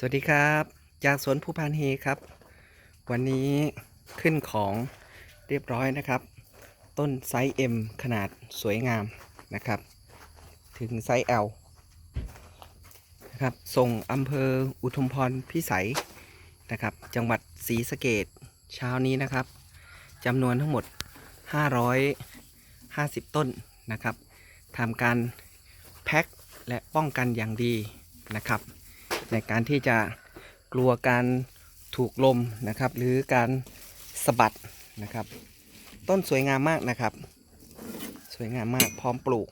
สวัสดีครับ จากสวนภูพานเฮครับ วันนี้ขึ้นของเรียบร้อยนะครับ ต้นไซส์ M ขนาดสวยงามนะครับ ถึงไซส์ L นะครับ ส่งอำเภออุทุมพรพิสัยนะครับ จังหวัดศรีสะเกดเช้านี้นะครับจำนวนทั้งหมด 550 ต้นนะครับทำการแพ็คและป้องกันอย่างดีนะครับ ในการที่จะกลัวการถูกลมนะครับ หรือการสะบัดนะครับ ต้นสวยงามมากนะครับ สวยงามมากพร้อมปลูก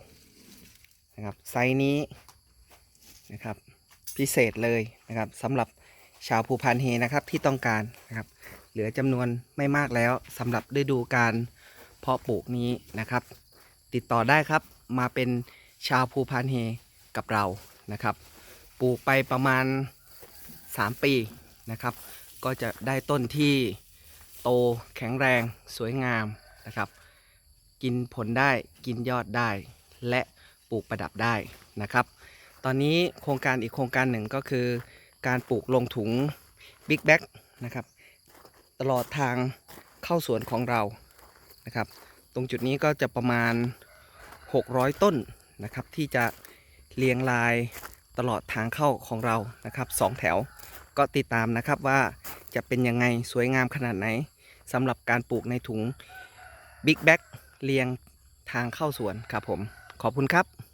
นะครับไซส์นี้นะครับพิเศษเลยนะครับสำหรับชาวภูพานเฮนะครับที่ต้องการนะครับเหลือจำนวนไม่มากแล้วสำหรับฤดูการเพาะปลูกนี้นะครับ ติดต่อได้ครับมาเป็นชาวภูพานเฮกับเรานะครับ ปลูกไปประมาณ 3 ปีนะครับ ก็จะได้ต้นที่โตแข็งแรงสวยงามนะครับ กินผลได้กินยอดได้ และปลูกประดับได้นะครับ ตอนนี้โครงการอีกโครงการหนึ่งก็คือการปลูกลงถุงบิ๊กแบ็กนะครับตลอดทางเข้าสวนของเรานะครับ ตรงจุดนี้ก็จะประมาณ 600 ต้นนะครับ ที่จะเรียงราย ตลอดทางเข้าของเรานะครับสองแถวก็ติดตามนะครับว่าจะเป็นยังไงสวยงามขนาดไหนสำหรับการปลูกในถุงบิ๊กแบ็กเรียงทางเข้าสวนครับผม ขอบคุณครับ